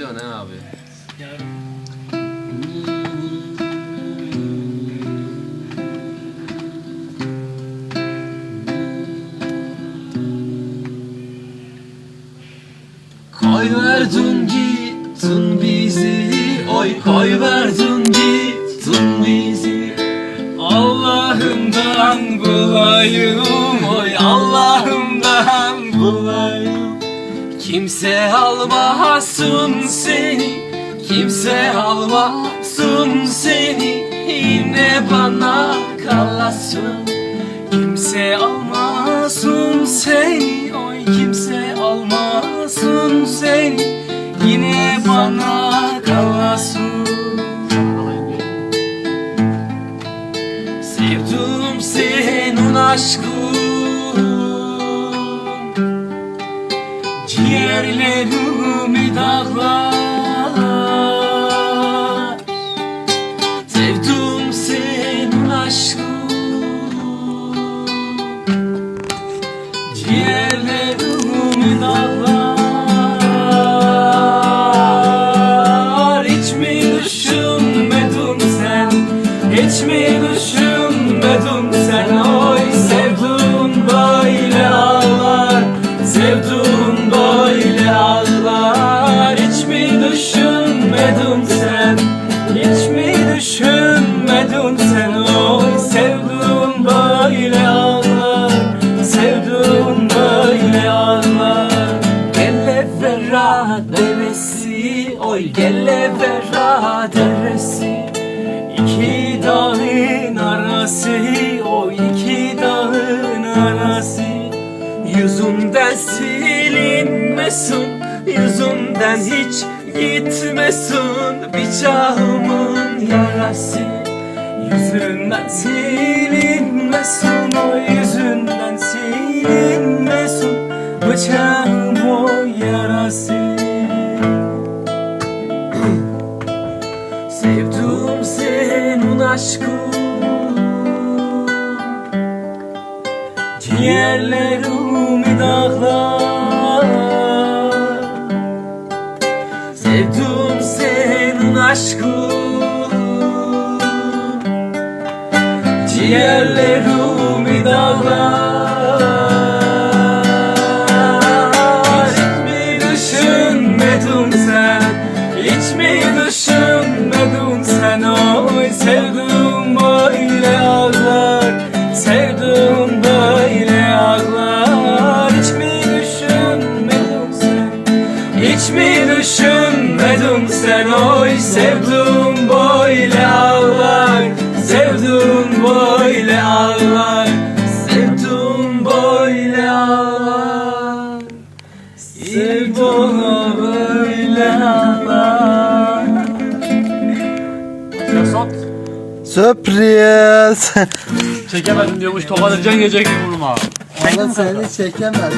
benziyor ne abi? Koyverdin gittin bizi Oy koyverdin gittin bizi Allah'ından bulayım Kimse almasın seni Kimse almasın seni. Yine bana kalasın Kimse almasın seni Oy kimse almasın seni. Yine bana kalasın Sevdim senin aşkın Ciğerlerimi dağlar. Sevdim senin aşkın. Ciğerlerimi mi düşünmedin sen? Hiç mi düşünmedin sen? Oy sevdun böyle ağlar Sevdun böyle ağlar Gelle verra deresi Oy gelle verra deresi. İki dağın arası O iki dağın arası. Yüzünden silinmesin Yüzünden hiç gitmesin. Bıçağımın yarası Yüzünden silinmesin. O yüzünden silinmesin Bıçağım o yarası. Sevdim senin aşkın. Ciğerlerimi aşkın Ciğerlerimi dağlar Hiç mi düşünmedin sen? Hiç mi düşünmedin sen? Oy sevdim böyle ağlar. Sevdim böyle ağlar. Hiç mi düşünmedin sen? Hiç mi düşünmedin sen oy sevdum böyle ağlar Sevdum böyle ağlar Sevdum böyle ağlar Sevdum böyle ağlar. Sürpriz. Çekemedim diyormuş edeceksin gece gibi vurma. Ama seni çekemez.